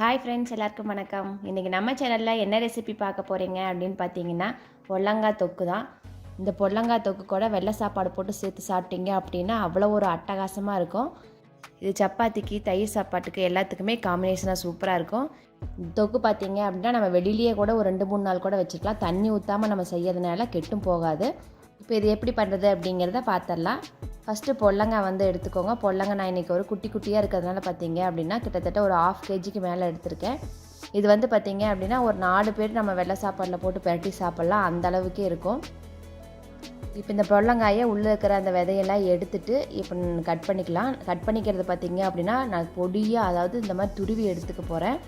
Hi friends எல்லாருக்கும் வணக்கம். இன்றைக்கி நம்ம சேனலில் என்ன ரெசிபி பார்க்க போகிறீங்க அப்படின்னு பார்த்தீங்கன்னா பொல்லங்காய் தொக்கு தான். இந்த பொல்லங்காய் தொக்கு கூட வெள்ளை சாப்பாடு போட்டு சேர்த்து சாப்பிட்டீங்க அப்படின்னா அவ்வளோ ஒரு அட்டகாசமாக இருக்கும். இது சப்பாத்திக்கு தயிர் சாப்பாட்டுக்கு எல்லாத்துக்குமே காம்பினேஷனாக சூப்பராக இருக்கும். இந்த தொக்கு பார்த்தீங்க அப்படின்னா நம்ம வெளியிலேயே கூட ஒரு ரெண்டு மூணு நாள் கூட வச்சுக்கலாம். தண்ணி ஊற்றாமல் நம்ம செய்யறதுனால கெட்டும் போகாது. இப்போ இது எப்படி பண்ணுறது அப்படிங்கிறத பார்த்துடலாம் ஃபஸ்ட்டு பொல்லங்காய் வந்து எடுத்துக்கோங்க. பொல்லங்காய் நான் இன்றைக்கி ஒரு குட்டி குட்டியாக இருக்கிறதுனால பார்த்தீங்க அப்படின்னா கிட்டத்தட்ட ஒரு ஆஃப் கேஜிக்கு மேலே எடுத்திருக்கேன். இது வந்து பார்த்தீங்க அப்படின்னா ஒரு நாலு பேர் நம்ம வெள்ளை சாப்பாடில் போட்டு பரட்டி சாப்பிட்லாம். அந்த அளவுக்கு இருக்கும். இப்போ இந்த பொல்லங்காயை உள்ளே இருக்கிற அந்த விதையெல்லாம் எடுத்துட்டு இப்போ கட் பண்ணிக்கலாம். கட் பண்ணிக்கிறது பார்த்தீங்க அப்படின்னா நான் பொடியாக அதாவது இந்த மாதிரி துருவி எடுத்துக்க போகிறேன்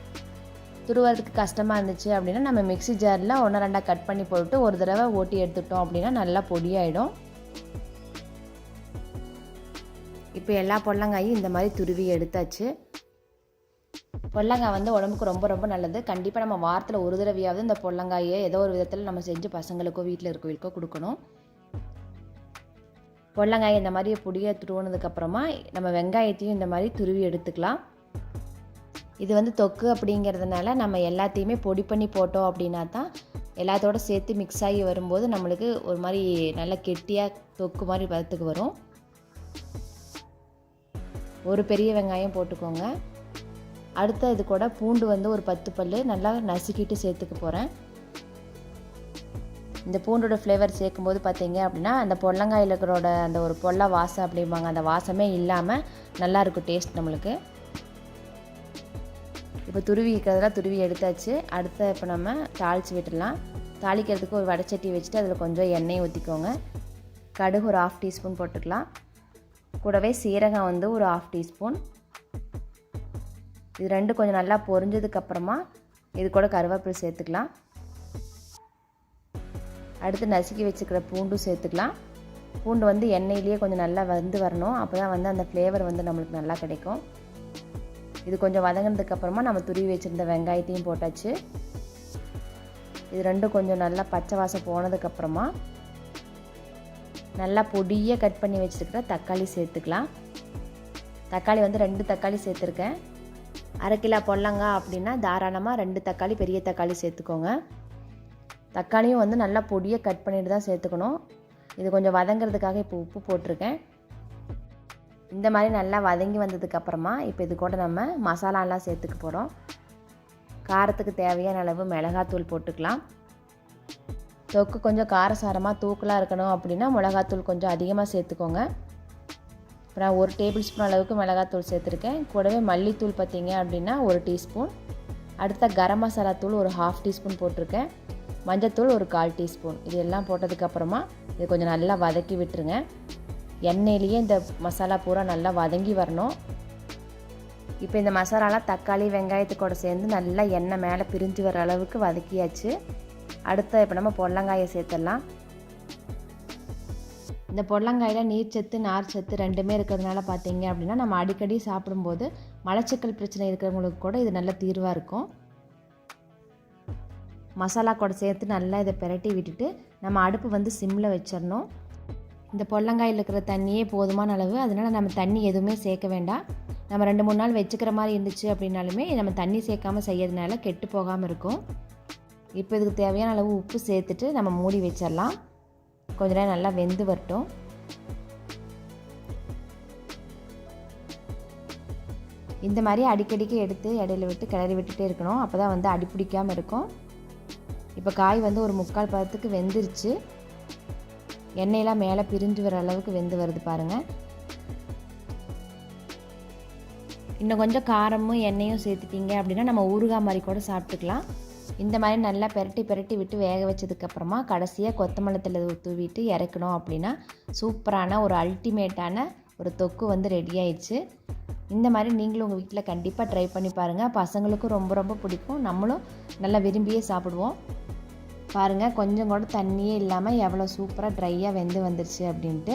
துருவறதுக்கு கஷ்டமாக இருந்துச்சு அப்படின்னா நம்ம மிக்ஸி ஜாரில் ஒன்று ரெண்டாக கட் பண்ணி போட்டு ஒரு தடவை ஓட்டி எடுத்துட்டோம் அப்படின்னா நல்லா பொடியாயிடும். இப்போ எல்லா பொல்லங்காயும் இந்த மாதிரி துருவி எடுத்தாச்சு. பொல்லங்காய் வந்து உடம்புக்கு ரொம்ப ரொம்ப நல்லது. கண்டிப்பாக நம்ம வாரத்தில் ஒரு தடவையாவது இந்த பொல்லங்காயை ஏதோ ஒரு விதத்தில் நம்ம செஞ்சு பசங்களுக்கோ வீட்டில் இருக்கவங்களுக்கோ கொடுக்கணும். பொல்லங்காய் இந்த மாதிரி பொடியை துருவினதுக்கப்புறமா நம்ம வெங்காயத்தையும் இந்த மாதிரி துருவி எடுத்துக்கலாம். இது வந்து தொக்கு அப்படிங்கிறதுனால நம்ம எல்லாத்தையுமே பொடி பண்ணி போட்டோம் அப்படின்னா தான் எல்லாத்தோட சேர்த்து மிக்ஸ் ஆகி வரும்போது நம்மளுக்கு ஒரு மாதிரி நல்ல கெட்டியாக தொக்கு மாதிரி பதத்துக்கு வரும். ஒரு பெரிய வெங்காயம் போட்டுக்கோங்க. அடுத்த இது கூட பூண்டு வந்து ஒரு பத்து பல் நல்லா நசுக்கிட்டு சேர்த்துக்க போகிறேன் இந்த பூண்டோட ஃப்ளேவர் சேர்க்கும்போது பார்த்தீங்க அப்படின்னா அந்த பொல்லங்காயில் இருக்கிறோட அந்த ஒரு பொல்ல வாசம் அப்படிம்பாங்க அந்த வாசமே இல்லாமல் நல்லாயிருக்கும் டேஸ்ட் நம்மளுக்கு. இப்போ துருவி இருக்கிறதெல்லாம் துருவி எடுத்தாச்சு. அடுத்த இப்போ நம்ம தாளித்து விட்டுடலாம். தாளிக்கிறதுக்கு ஒரு வடைச்சட்டி வச்சுட்டு அதில் கொஞ்சம் எண்ணெய் ஊற்றிக்கோங்க கடுகு ஒரு ஆஃப் டீஸ்பூன் போட்டுக்கலாம். கூடவே சீரகம் வந்து ஒரு ஆஃப் டீஸ்பூன். இது ரெண்டு கொஞ்சம் நல்லா பொரிஞ்சதுக்கப்புறமா இது கூட கருவேப்பிலை சேர்த்துக்கலாம். அடுத்து நசுக்கி வச்சுக்கிற பூண்டும் சேர்த்துக்கலாம். பூண்டு வந்து எண்ணெயிலேயே கொஞ்சம் நல்லா வந்து வரணும். அப்போ தான் வந்து அந்த ஃப்ளேவர் வந்து நம்மளுக்கு நல்லா கிடைக்கும். இது கொஞ்சம் வதங்கினதுக்கப்புறமா நம்ம துருவி வச்சுருந்த வெங்காயத்தையும் போட்டாச்சு. இது ரெண்டும் கொஞ்சம் நல்லா பச்சை வாசம் போனதுக்கப்புறமா நல்லா பொடியாக கட் பண்ணி வச்சுருக்கிற தக்காளி சேர்த்துக்கலாம். தக்காளி வந்து ரெண்டு தக்காளி சேர்த்துருக்கேன். அரை கிலோ பொல்லங்காய் அப்படின்னா தாராளமாக ரெண்டு தக்காளி பெரிய தக்காளி சேர்த்துக்கோங்க. தக்காளியும் வந்து நல்லா பொடியை கட் பண்ணிட்டு தான் சேர்த்துக்கணும். இது கொஞ்சம் வதங்கிறதுக்காக இப்போ உப்பு போட்டிருக்கேன். இந்த மாதிரி நல்லா வதங்கி வந்ததுக்கப்புறமா இப்போ இது கூட நம்ம மசாலாலாம் சேர்த்துக்க போகிறோம் காரத்துக்கு தேவையான அளவு மிளகாத்தூள் போட்டுக்கலாம். தொக்கு கொஞ்சம் காரசாரமாக தூக்கலாக இருக்கணும் அப்படின்னா மிளகாத்தூள் கொஞ்சம் அதிகமாக சேர்த்துக்கோங்க. இப்போ நான் ஒரு டேபிள் ஸ்பூன் அளவுக்கு மிளகாத்தூள் சேர்த்துருக்கேன். கூடவே மல்லித்தூள் பார்த்திங்க அப்படின்னா ஒரு டீஸ்பூன். அடுத்த கரம் மசாலா தூள் ஒரு ஹாஃப் டீஸ்பூன் போட்டிருக்கேன். மஞ்சத்தூள் ஒரு கால் டீஸ்பூன். இது எல்லாம் போட்டதுக்கப்புறமா இது கொஞ்சம் நல்லா வதக்கி விட்டுருங்க. எண்ணெயிலேயே இந்த மசாலா பூரா நல்லா வதங்கி வரணும். இப்போ இந்த மசாலாலாம் தக்காளி வெங்காயத்துக்கூட சேர்ந்து நல்லா எண்ணெய் மேலே பிரிஞ்சு வர அளவுக்கு வதக்கியாச்சு. அடுத்த இப்போ நம்ம பொல்லங்காயை சேர்த்துடலாம். இந்த பொல்லங்காயில் நீர்ச்சத்து நார்ச்சத்து ரெண்டுமே இருக்கிறதுனால பார்த்தீங்க அப்படின்னா நம்ம அடிக்கடி சாப்பிடும்போது மலச்சிக்கல் பிரச்சனை இருக்கிறவங்களுக்கு கூட இது நல்ல தீர்வாக இருக்கும். மசாலா கூட சேர்த்து நல்லா இதை பிரட்டி விட்டுட்டு நம்ம அடுப்பு வந்து சிம்மில் வச்சிடணும். இந்த பொல்லங்காயில் இருக்கிற தண்ணியே போதுமான அளவு. அதனால் நம்ம தண்ணி எதுவுமே சேர்க்க வேண்டாம். நம்ம ரெண்டு மூணு நாள் வச்சுக்கிற மாதிரி இருந்துச்சு அப்படின்னாலுமே நம்ம தண்ணி சேர்க்காமல் செய்யறதுனால கெட்டு போகாமல் இருக்கும். இப்போ இதுக்கு தேவையான அளவு உப்பு சேர்த்துட்டு நம்ம மூடி வச்சிடலாம். கொஞ்ச நேரம் நல்லா வெந்து வரட்டும். இந்த மாதிரி அடிக்கடிக்கு எடுத்து இடையில விட்டு கிளறி விட்டுட்டே இருக்கணும். அப்போ தான் வந்து அடி பிடிக்காமல் இருக்கும். இப்போ காய் வந்து ஒரு முக்கால் பதத்துக்கு வெந்துருச்சு. எண்ணெயெல்லாம் மேலே பிரிஞ்சு வர அளவுக்கு வெந்து வருது பாருங்கள் இன்னும் கொஞ்சம் காரமும் எண்ணெயும் சேர்த்துட்டீங்க அப்படின்னா நம்ம ஊறுகாய் மாதிரி கூட சாப்பிட்டுக்கலாம். இந்த மாதிரி நல்லா பெரட்டி பெரட்டி விட்டு வேக வச்சதுக்கப்புறமா கடைசியாக கொத்தமல்லி தூவிட்டு இறக்கணும் அப்படின்னா சூப்பரான ஒரு அல்டிமேட்டான ஒரு தொக்கு வந்து ரெடி ஆயிடுச்சு. இந்த மாதிரி நீங்களும் உங்கள் வீட்டில் கண்டிப்பாக ட்ரை பண்ணி பாருங்கள் பசங்களுக்கும் ரொம்ப ரொம்ப பிடிக்கும். நம்மளும் நல்லா விரும்பியே சாப்பிடுவோம். பாருங்கள் கொஞ்சம் கூட தண்ணியே இல்லாமல் எவ்வளோ சூப்பராக ட்ரையாக வெந்து வந்துருச்சு அப்படின்ட்டு.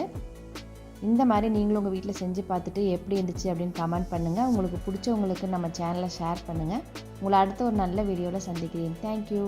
இந்த மாதிரி நீங்களும் உங்கள் வீட்டில் செஞ்சு பார்த்துட்டு எப்படி இருந்துச்சு அப்படின்னு கமெண்ட் பண்ணுங்கள் உங்களுக்கு பிடிச்சவங்களுக்கு நம்ம சேனலை ஷேர் பண்ணுங்கள் உங்களை அடுத்த ஒரு நல்ல வீடியோவில் சந்திக்கிறேன். தேங்க்யூ